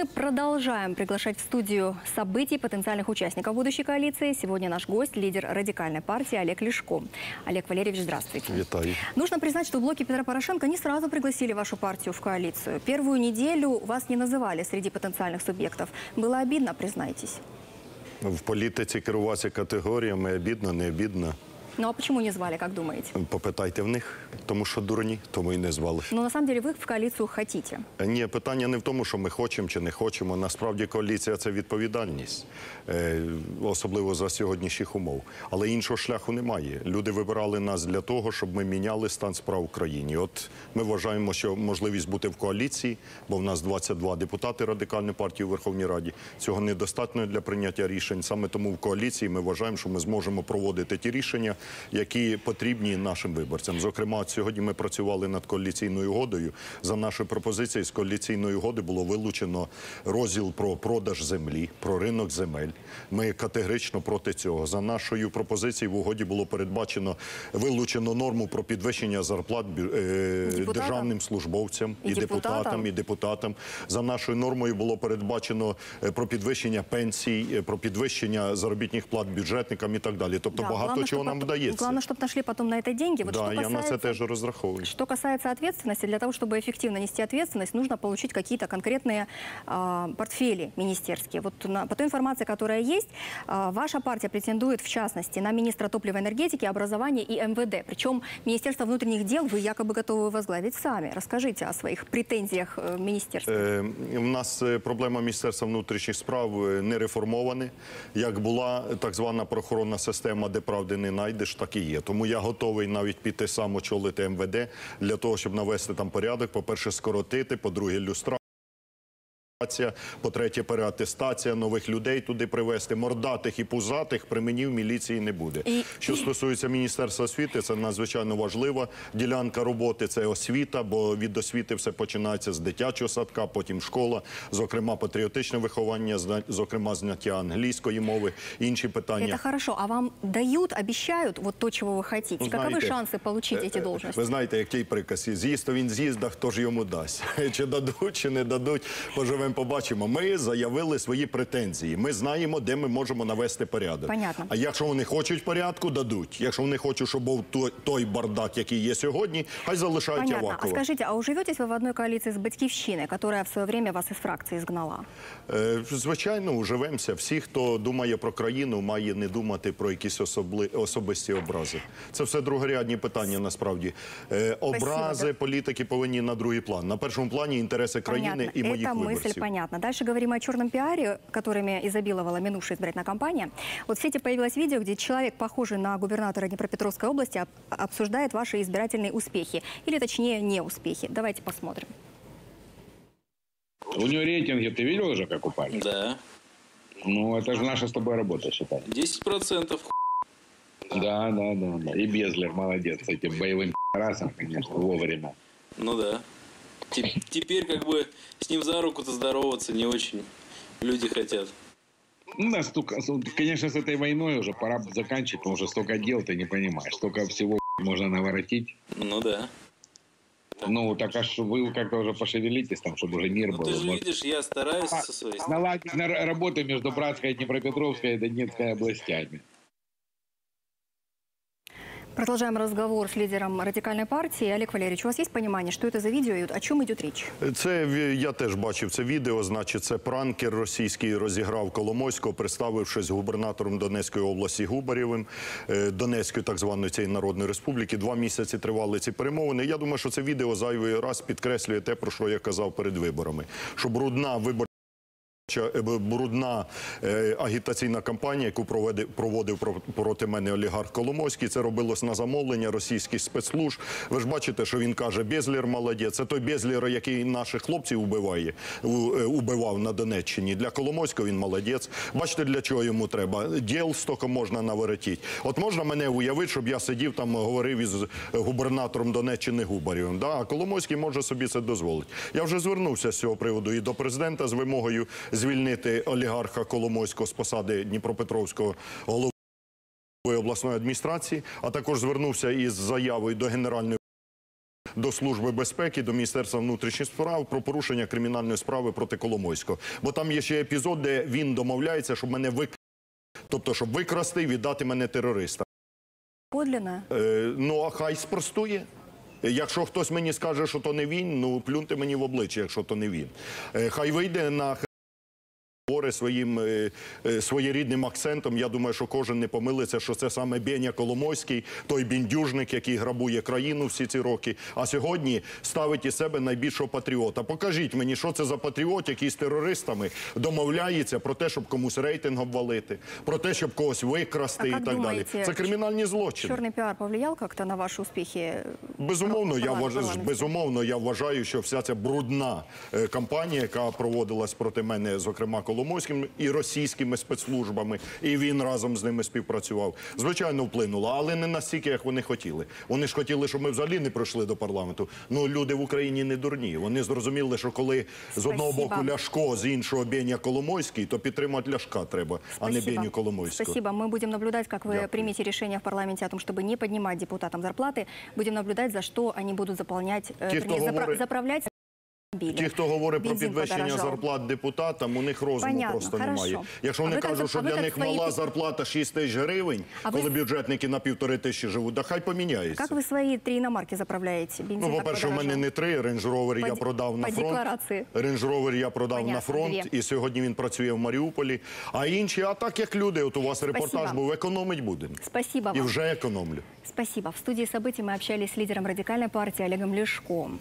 Мы продолжаем приглашать в студию событий потенциальных участников будущей коалиции. Сегодня наш гость, лидер радикальной партии Олег Лешко. Олег Валерьевич, здравствуйте. Вітаю. Нужно признать, что в блоке Петра Порошенко не сразу пригласили вашу партию в коалицию. Первую неделю вас не называли среди потенциальных субъектов. Было обидно, признайтесь. В політиці керуватися категоріями обідно, не обідно. Ну а почему не звали, как думаете? Попитайте в них, тому що дурні, тому і не звали. Но на самом деле вы в коалицию хотите. Ні, питання не в тому, що ми хочемо чи не хочемо. Насправді коаліція це відповідальність, е, особливо за сьогоднішніх умов. Але іншого шляху немає. Люди вибирали нас для того, щоб ми міняли стан справ в країні. От ми вважаємо, що можливість бути в коаліції, бо в нас 22 депутати радикальної партії у Верховній Раді. Цього недостатньо для прийняття рішень. Саме тому в коаліції ми вважаємо, що ми зможемо проводити ті рішення, які потрібні нашим виборцям. Зокрема, сьогодні ми працювали над коаліційною угодою. За нашою пропозицією з коаліційної угоди було вилучено розділ про продаж землі, про ринок земель. Ми категорично проти цього. За нашою пропозицією в угоді було передбачено вилучено норму про підвищення зарплат е, державним службовцям І і, депутатам, депутатам? і депутатам. За нашою нормою було передбачено е, про підвищення пенсій, е, про підвищення заробітних плат бюджетникам і так далі. Тобто Да, багато чого нам потом- вдається. Главное, чтобы нашли потом на это деньги. Вот да, что я на це касается- теж розраховую. Что касается ответственности, для того, чтобы эффективно нести ответственность, нужно получить какие-то конкретные а, портфели министерские. Вот на- по той информации, которая есть, а, ваша партия претендует, в частности, на министра топлива и энергетики, образования и МВД. Причем Министерство внутренних дел вы якобы готовы возглавить сами. Расскажите о своих претензиях э, министерства. Е, У нас е, проблема Міністерства внутрішніх справ е, не реформована. Як була так звана прохоронна система, де правди не знайдеш, так і є. Тому я готовий навіть піти сам очолити МВД для того, щоб навести там порядок. По-перше, скоротити, по-друге, люстрація. По-третє, переатестація нових людей туди привезти. Мордатих і пузатих при мені в міліції не буде. І- Що стосується Міністерства освіти, це надзвичайно важлива ділянка роботи. Це освіта, бо від освіти все починається з дитячого садка, потім школа, зокрема патріотичне виховання, зна- зокрема зняття англійської мови, інші питання. Это хорошо. А вам дают, обещают вот то, чего вы хотите? Ну, Каковы знаете, шансы получить е, эти е, должности? Ви знаєте, як тій приказ, з'їсть, то він з'їсть, да хто ж йому дасть. Чи дадуть, чи не дадуть, поживемо, побачимо. Ми заявили свої претензії. Ми знаємо, де ми можемо навести порядок. Понятно. А якщо вони хочуть порядку, дадуть. Якщо вони хочуть, щоб був той, той бардак, який є сьогодні, хай залишають Понятно. А Авакова. скажите, а уживетесь вы в одной коалиции с Батькивщиной, которая в свое время вас из фракции изгнала? Е, Звичайно, уживемося. Всі, хто думає про країну, має не думати про якісь особли... особисті образи. Це все другорядні питання. Насправді Е, образи да. політики повинні на другий план. На першому плані інтереси країни Понятно. і моїх Эта мысль виборців. Понятна. Дальше говорим о черном пиаре, которыми изобиловала минувшая избирательная кампания. Вот в сети появилось видео, где человек, похожий на губернатора Днепропетровской области, об- обсуждает ваши избирательные успехи. Или точнее, неуспехи. Давайте посмотрим. У нее рейтинги, ты видел уже, как упали? Да. Ну, это же наша с тобой работа, считай. 10% Да, да, да, да. И Безлер молодец с этим боевым расом, конечно, вовремя. Ну да. Те- Теперь как бы с ним за руку-то здороваться не очень люди хотят. Ну, да, столько, конечно, с этой войной уже пора заканчивать, потому что столько дел ты не понимаешь, столько всего можно наворотить. Ну да. Ну, так аж вы как-то уже пошевелитесь там, чтобы уже мир Ну был. ты же Вот. видишь, я стараюсь со своей. Наладить на- работу между Братской, Днепропетровской и Донецкой областями. Продолжаем разговор с лидером радикальной партии. Олег Валерьевич, у вас есть понимание, что это за видео и о чем идет речь? Це я теж бачив це відео. Значить, це пранкер російський розіграв Коломойського, представившись губернатором Донецької області Губарєвим, е, Донецької так званої цієї народної республіки. Два місяці тривали ці перемовини. Я думаю, що це відео зайвий раз підкреслює те, про що я казав перед виборами. Що брудна вибор. Е, брудна е, агітаційна кампанія, яку проводив про- проти мене олігарх Коломойський, це робилось на замовлення російських спецслужб. Ви ж бачите, що він каже, Безлір молодець. Це той Безлір, який наших хлопців убиває, е, убивав на Донеччині. Для Коломойського він молодець. Бачите, для чого йому треба? Діл стільки можна наворотити. От можна мене уявити, щоб я сидів там, говорив із губернатором Донеччини Губарєвим. А Коломойський може собі це дозволити. Я вже звернувся з цього приводу і до президента з вимогою звільнити олігарха Коломойського з посади Дніпропетровського голови обласної адміністрації, а також звернувся із заявою до генеральної до Служби безпеки, до Міністерства внутрішніх справ про порушення кримінальної справи проти Коломойського. Бо там є ще епізод, де він домовляється, щоб мене вик... тобто, щоб викрасти і віддати мене терористам. Подлинно. Е, ну, а хай спростує. Якщо хтось мені скаже, що то не він, ну плюньте мені в обличчя, якщо то не він. Е, хай вийде на х- своїм е, е, своєрідним акцентом. Я думаю, що кожен не помилиться, що це саме Беня Коломойський, той біндюжник, який грабує країну всі ці роки. А сьогодні ставить із себе найбільшого патріота. Покажіть мені, що це за патріот, який з терористами домовляється про те, щоб комусь рейтинг обвалити, про те, щоб когось викрасти А і так думаєте, далі. Це кримінальні злочини. Черный пиар повлиял как-то на ваши успехи? Безумовно, я вважаю, безумовно, я вважаю, що вся ця брудна е, кампанія, яка проводилась проти мене, зокрема Коломойським і російськими спецслужбами, і він разом з ними співпрацював, звичайно, вплинула, але не настільки, як вони хотіли. Вони ж хотіли, щоб ми взагалі не пройшли до парламенту. Ну люди в Україні не дурні. Вони зрозуміли, що коли з одного Спасибо. боку Ляшко, з іншого Беня Коломойський, то підтримати Ляшка треба, а не Спасибо. Беню Коломойського. Спасибо. Мы будем наблюдать, как вы Дякую. примете решение в парламенте о том, чтобы не поднимать депутатам зарплаты. Будем наблюдать, за что они будут заполнять, э, Те, вернее, кто запра- говорит- заправлять автомобили. Ті, хто говорить про Бензин підвищення подорожав. зарплат депутатам, у них розуму Понятно, просто хорошо. немає. Якщо А вони ви як- кажуть, що а ви для як них свої- мала зарплата 6 тисяч гривень, А ви- коли бюджетники на півтори тисячі живуть, да хай поміняється. Как вы свои три иномарки заправляете? Бензин Ну, так по-перше, у мене подорожал. не три Range Rover я По ді- продав на по фронт. декларації. Range Rover я продав на Понятно, фронт, дві. і сьогодні він працює в Маріуполі. А інші, а так як люди, от у вас репортаж Спасибо. був, економить будемо. Спасибо І вам. вже економлю. Спасибо. В студии событий мы общались с лидером радикальной партии Олегом Лешком.